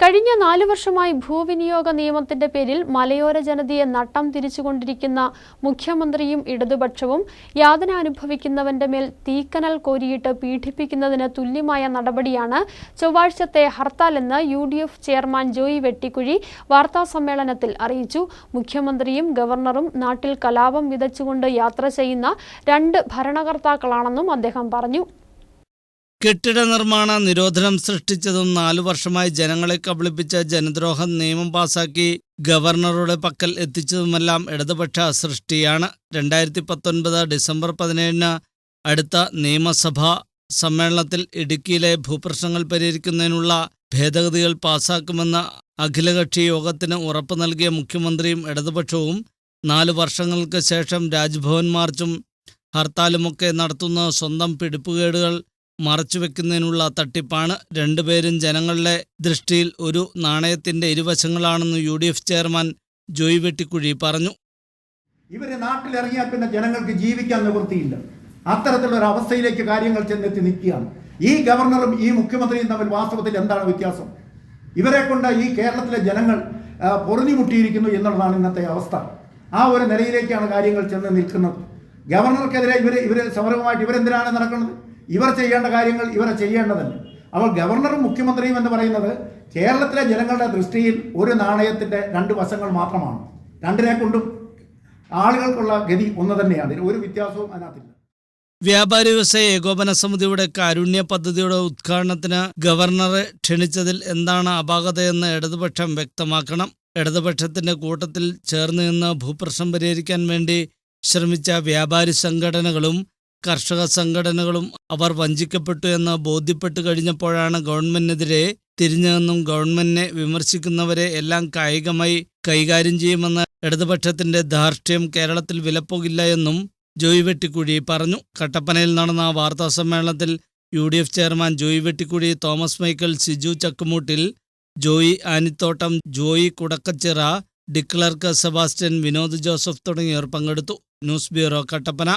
കഴിഞ്ഞ നാലു വർഷമായി ഭൂവിനിയോഗ നിയമത്തിന്റെ പേരിൽ മലയോര ജനതയെ നട്ടം തിരിച്ചുകൊണ്ടിരിക്കുന്ന മുഖ്യമന്ത്രിയും ഇടതുപക്ഷവും യാതന അനുഭവിക്കുന്നവന്റെ മേൽ തീക്കനൽ കോരിയിട്ട് പീഡിപ്പിക്കുന്നതിന് തുല്യമായ നടപടിയാണ് ചൊവ്വാഴ്ചത്തെ ഹർത്താലെന്ന് U D F chairman Joy Vettikuzhy വാർത്താസമ്മേളനത്തിൽ അറിയിച്ചു. മുഖ്യമന്ത്രിയും ഗവർണറും നാട്ടിൽ കലാപം വിതച്ചുകൊണ്ട് യാത്ര ചെയ്യുന്ന രണ്ട് ഭരണകർത്താക്കളാണെന്നും അദ്ദേഹം പറഞ്ഞു. കെട്ടിട നിർമ്മാണ നിരോധനം സൃഷ്ടിച്ചതും നാലു വർഷമായി ജനങ്ങളെ കബളിപ്പിച്ച ജനദ്രോഹ നിയമം പാസാക്കി ഗവർണറുടെ പക്കൽ എത്തിച്ചതുമെല്ലാം ഇടതുപക്ഷ സൃഷ്ടിയാണ്. രണ്ടായിരത്തി പത്തൊൻപത് ഡിസംബർ പതിനേഴിന് അടുത്ത നിയമസഭാ സമ്മേളനത്തിൽ ഇടുക്കിയിലെ ഭൂപ്രശ്നങ്ങൾ പരിഹരിക്കുന്നതിനുള്ള ഭേദഗതികൾ പാസാക്കുമെന്ന അഖിലകക്ഷി യോഗത്തിന് ഉറപ്പു നൽകിയ മുഖ്യമന്ത്രിയും ഇടതുപക്ഷവും നാലു വർഷങ്ങൾക്ക് ശേഷം രാജ്ഭവൻ മാർച്ചും ഹർത്താലുമൊക്കെ നടത്തുന്ന സ്വന്തം പിടിപ്പുകേടുകൾ മറച്ചുവെക്കുന്നതിനുള്ള തട്ടിപ്പാണ്. രണ്ടുപേരും ജനങ്ങളുടെ ദൃഷ്ടിയിൽ ഒരു നാണയത്തിന്റെ ഇരുവശങ്ങളാണെന്ന് U D F chairman Joy Vettikuzhy പറഞ്ഞു. ഇവർ നാട്ടിലിറങ്ങിയാൽ പിന്നെ ജനങ്ങൾക്ക് ജീവിക്കാൻ നിവൃത്തിയില്ല. അത്തരത്തിലുള്ള ഒരു അവസ്ഥയിലേക്ക് കാര്യങ്ങൾ ചെന്നെത്തി നിൽക്കുകയാണ്. ഈ ഗവർണറും ഈ മുഖ്യമന്ത്രിയും തമ്മിൽ വാസ്തവത്തിൽ എന്താണ് വ്യത്യാസം? ഇവരെ കൊണ്ട് ഈ കേരളത്തിലെ ജനങ്ങൾ പൊറുതിമുട്ടിയിരിക്കുന്നു എന്നുള്ളതാണ് ഇന്നത്തെ അവസ്ഥ. ആ ഒരു നിലയിലേക്കാണ് കാര്യങ്ങൾ ചെന്ന് നിൽക്കുന്നത്. ഗവർണർക്കെതിരെ ഇവർ ഇവർ സമരവുമായിട്ട് ഇവരെന്തിനാണ് നടക്കുന്നത്? ഇവർ ചെയ്യേണ്ട കാര്യങ്ങൾ ഇവരെ ചെയ്യേണ്ടതല്ല അപ്പോൾ ഗവർണറും മുഖ്യമന്ത്രിയും എന്ന് പറയുന്നത് കേരളത്തിലെ ജനങ്ങളുടെ ദൃഷ്ടിയിൽ ഒരു നാണയത്തിന്റെ രണ്ട് വശങ്ങൾ മാത്രമാണ്. രണ്ടിനെ കൊണ്ടും ആളുകൾക്കുള്ള ഗതി ഒന്ന് തന്നെയാണ്. ഒരു വ്യത്യാസവും അതിനകത്തില്ല. വ്യാപാരി വ്യവസായ ഏകോപന സമിതിയുടെ കാരുണ്യ പദ്ധതിയുടെ ഉദ്ഘാടനത്തിന് ഗവർണറെ ക്ഷണിച്ചതിൽ എന്താണ് അപാകതയെന്ന് ഇടതുപക്ഷം വ്യക്തമാക്കണം. ഇടതുപക്ഷത്തിന്റെ കൂട്ടത്തിൽ ചേർന്ന് നിന്ന് ഭൂപ്രശ്നം പരിഹരിക്കാൻ വേണ്ടി ശ്രമിച്ച വ്യാപാരി സംഘടനകളും കർഷക സംഘടനകളും അവർ വഞ്ചിക്കപ്പെട്ടു എന്ന് ബോധ്യപ്പെട്ടു കഴിഞ്ഞപ്പോഴാണ് ഗവൺമെന്റിനെതിരെ തിരിഞ്ഞതെന്നും ഗവൺമെന്റിനെ വിമർശിക്കുന്നവരെ എല്ലാം കായികമായി കൈകാര്യം ചെയ്യുമെന്ന ഇടതുപക്ഷത്തിന്റെ ധാർഷ്ട്യം കേരളത്തിൽ വിലപ്പോകില്ല എന്നും ജോയി വെട്ടിക്കുഴി പറഞ്ഞു. കട്ടപ്പനയിൽ നടന്ന വാർത്താ സമ്മേളനത്തിൽ U D F chairman Joy Vettikuzhy Thomas Michael Siju Chakkumoottil Joy Anithottam Joy Kudakkachira ഡിക്ലർക്ക് Sebastian Vinod Joseph തുടങ്ങിയവർ പങ്കെടുത്തു. News bureau Kattappana.